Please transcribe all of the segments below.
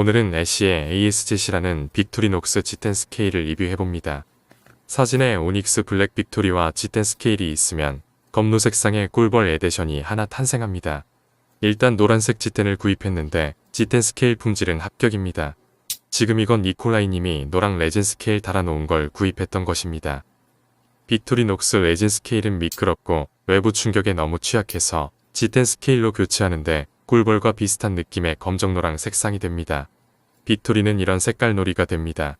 오늘은 애쉬의 ASZ라는 빅토리녹스 G10 스케일을 리뷰해봅니다. 사진에 오닉스 블랙 빅토리와 G10 스케일이 있으면 검노 색상의 꿀벌 에디션이 하나 탄생합니다. 일단 노란색 G10을 구입했는데 G10 스케일 품질은 합격입니다. 지금 이건 니콜라이님이 노랑 레진 스케일 달아놓은 걸 구입했던 것입니다. 빅토리녹스 레진 스케일은 미끄럽고 외부 충격에 너무 취약해서 G10 스케일로 교체하는데 꿀벌과 비슷한 느낌의 검정노랑 색상이 됩니다. 빅토리는 이런 색깔 놀이가 됩니다.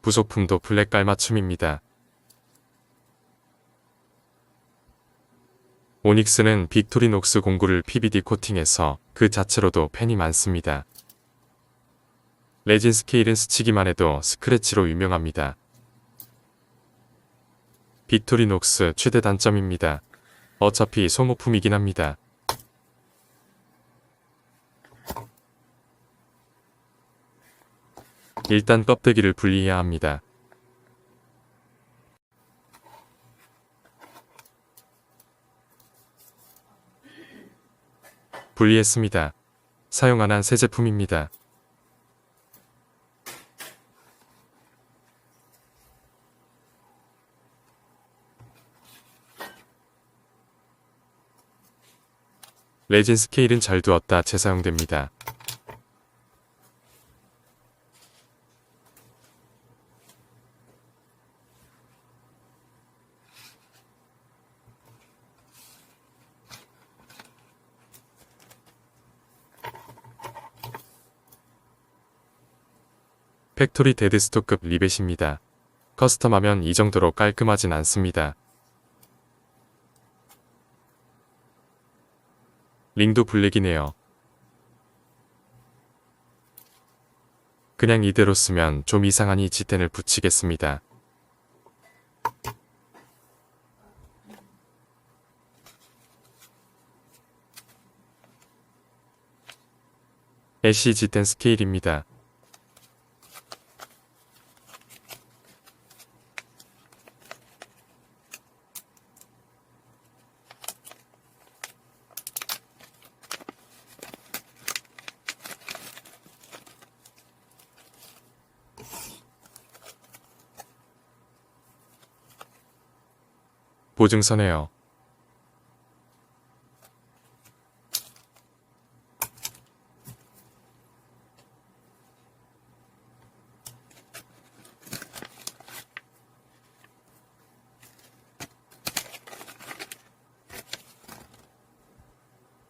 부속품도 블랙 깔맞춤입니다. 오닉스는 빅토리녹스 공구를 PBD 코팅해서 그 자체로도 팬이 많습니다. 레진 스케일은 스치기만 해도 스크래치로 유명합니다. 빅토리녹스 최대 단점입니다. 어차피 소모품이긴 합니다. 일단 껍데기를 분리해야 합니다. 분리했습니다. 사용 안한새 제품입니다. 레진 스케일은 잘 두었다 재사용됩니다. 팩토리 데드스토급 리벳입니다. 커스텀하면 이 정도로 깔끔하진 않습니다. 링도 블랙이네요. 그냥 이대로 쓰면 좀 이상하니 지텐을 붙이겠습니다. 애쉬 지텐 스케일입니다. 보증서네요.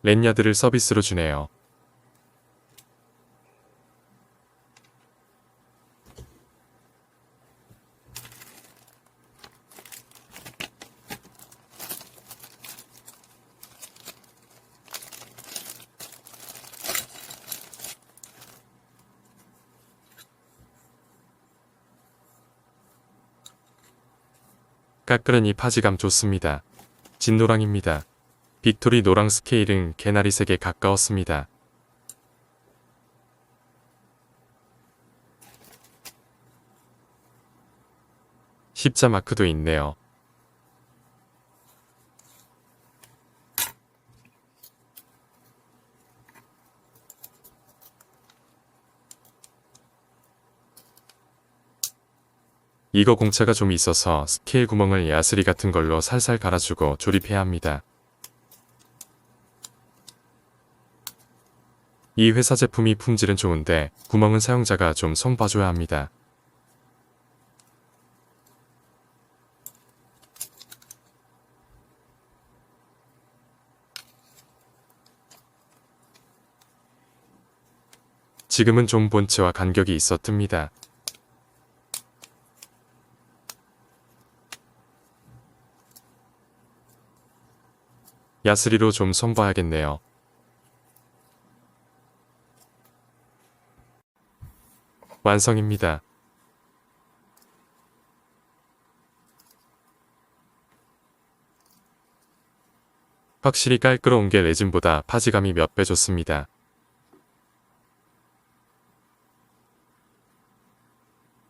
랜야드를 서비스로 주네요. 까끌은 이 파지감 좋습니다. 진노랑입니다. 빅토리 노랑 스케일은 개나리 색에 가까웠습니다. 십자 마크도 있네요. 이거 공차가 좀 있어서 스케일 구멍을 야스리 같은 걸로 살살 갈아주고 조립해야 합니다. 이 회사 제품이 품질은 좋은데 구멍은 사용자가 좀 손 봐줘야 합니다. 지금은 좀 본체와 간격이 있어 뜹니다. 야스리로 좀 손봐야겠네요. 완성입니다. 확실히 깔끔한 게 레진보다 파지감이 몇 배 좋습니다.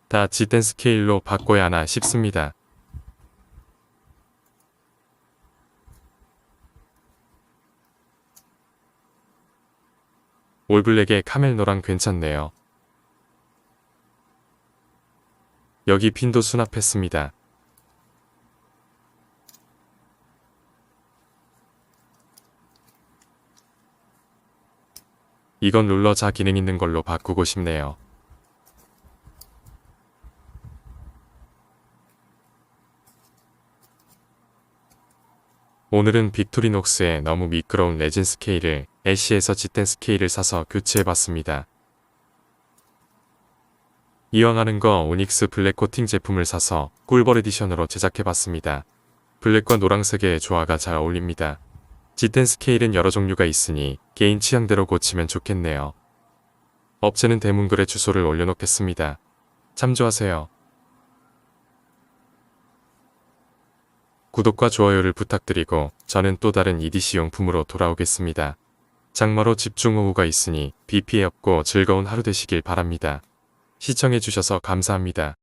다 G텐 스케일로 바꿔야 하나 싶습니다. 올블랙의 카멜노랑 괜찮네요. 여기 핀도 수납했습니다. 이건 룰러 자 기능 있는 걸로 바꾸고 싶네요. 오늘은 빅토리녹스의 너무 미끄러운 레진 스케일을 애쉬에서 짙은 스케일을 사서 교체해봤습니다. 이왕 하는 거 오닉스 블랙 코팅 제품을 사서 꿀벌 에디션으로 제작해봤습니다. 블랙과 노란색의 조화가 잘 어울립니다. 짙은 스케일은 여러 종류가 있으니 개인 취향대로 고치면 좋겠네요. 업체는 대문글에 주소를 올려놓겠습니다. 참조하세요. 구독과 좋아요를 부탁드리고 저는 또 다른 EDC 용품으로 돌아오겠습니다. 장마로 집중 호우가 있으니 비 피해 없고 즐거운 하루 되시길 바랍니다. 시청해주셔서 감사합니다.